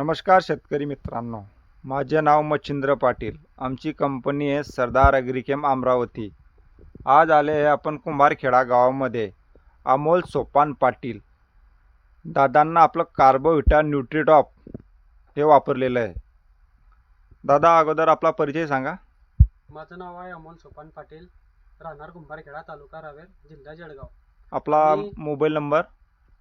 नमस्कार शेतकरी मित्रांनो. माझे नाव मच्छिंद्र पाटील. आमची कंपनी आहे सरदार ॲग्रिकेम अमरावती. आज आले आहे आपण कुंभारखेडा गावामध्ये. अमोल सोपान पाटील. दादांना आपलं कार्बोविटा न्यूट्रिटॉप हे वापरलेलं आहे. दादा अगोदर आपला परिचय सांगा. माझं नाव आहे अमोल सोपान पाटील. राहणार कुंभारखेडा तालुका रावेर जिल्हा जळगाव. आपला मी- मोबाईल नंबर?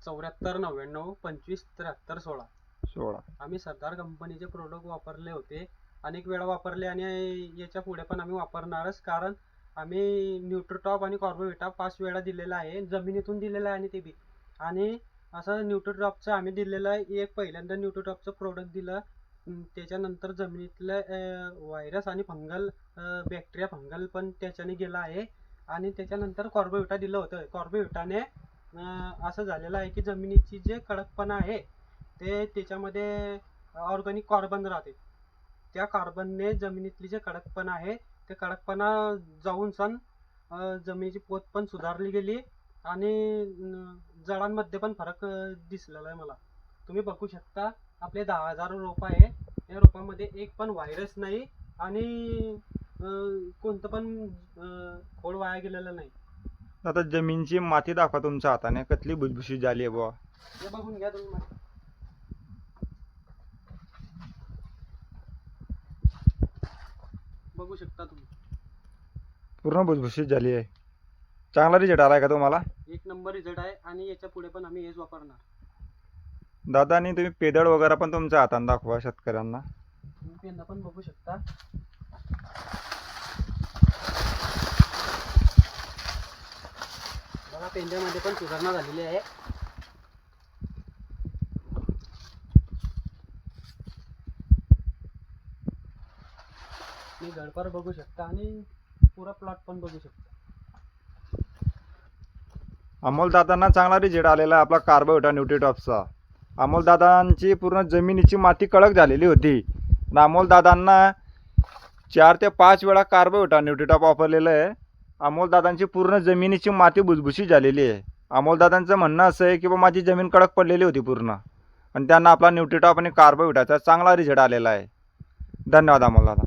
चौऱ्याहत्तर नव्याण्णव पंचवीस त्र्याहत्तर सोळा. सोळा. आम्ही सरदार कंपनीचे प्रोडक्ट वापरले होते. अनेक वेळा वापरले आणि याच्यापुढे पण आम्ही वापरणारच. कारण आम्ही न्यूट्रोटॉप आणि कॉर्बोविटा पाच वेळा दिलेला आहे. जमिनीतून दिलेला आहे आणि ते बी. आणि असं न्यूट्रोटॉपचं आम्ही दिलेलं आहे. एक पहिल्यांदा न्यूट्रोटॉपचं प्रोडक्ट दिलं. त्याच्यानंतर जमिनीतलं व्हायरस आणि फंगल बॅक्टेरिया फंगल पण त्याच्याने गेला आहे. आणि त्याच्यानंतर कॉर्बोविटा दिलं होतं. कॉर्बोविटाने असं झालेलं आहे की जमिनीची जे कडकपणा आहे ते त्याच्यामध्ये ऑर्गॅनिक कार्बन राहते. त्या कार्बनने जमिनीतली जे कडकपणा आहे ते कडकपणा जाऊन सण जमिनीची पोत पण सुधारली गेली आणि जळांमध्ये पण फरक दिसलेला आहे मला. तुम्ही बघू शकता आपले दहा हजार रोप आहे. या रोपामध्ये एक पण व्हायरस नाही आणि कोणतं पण खोड वाया गेलेलं नाही. आता जमीनची माती दाखवा तुमच्या हाताने. कसली भुसभुशीत झाली आहे बुवा. हे बघून घ्या तुम्ही बघू शकता तुम्ही. पूर्ण भुसभुशीत झाली आहे. चांगला रिझल्ट आला आहे का तुम्हाला? एक नंबर रिझल्ट आहे आणि याच्यापुढे पण आम्ही हेच वापरणार. दादानी तुम्ही पेदळ वगैरे पण तुमच्या हाताने दाखवा शेतकऱ्यांना. तुम्ही पेंदा पण बघू शकता. बघा पेंद्यामध्ये पण सुधारणा झालेली आहे. तुम्ही गडपार बघू शकता आणि पुरा प्लॉट पण बघू शकता. अमोल दादांना चांगला रिझल्ट आलेला आहे आपला कार्बोविटा न्यूट्रीटॉपचा अमोल दादांची पूर्ण जमिनीची माती कडक झालेली होती. अमोल दादांना चार ते पाच वेळा कार्बोविटा न्यूट्रीटॉप वापरलेलं आहे. अमोल दादांची पूर्ण जमिनीची माती भुसभुशी झालेली आहे. अमोल दादांचं म्हणणं असं आहे की बा माझी जमीन कडक पडलेली होती पूर्ण. आणि त्यांना आपला न्यूट्रीटॉप आणि कार्बोविटाचा चांगला रिझल्ट आलेला आहे. धन्यवाद अमोल दादा.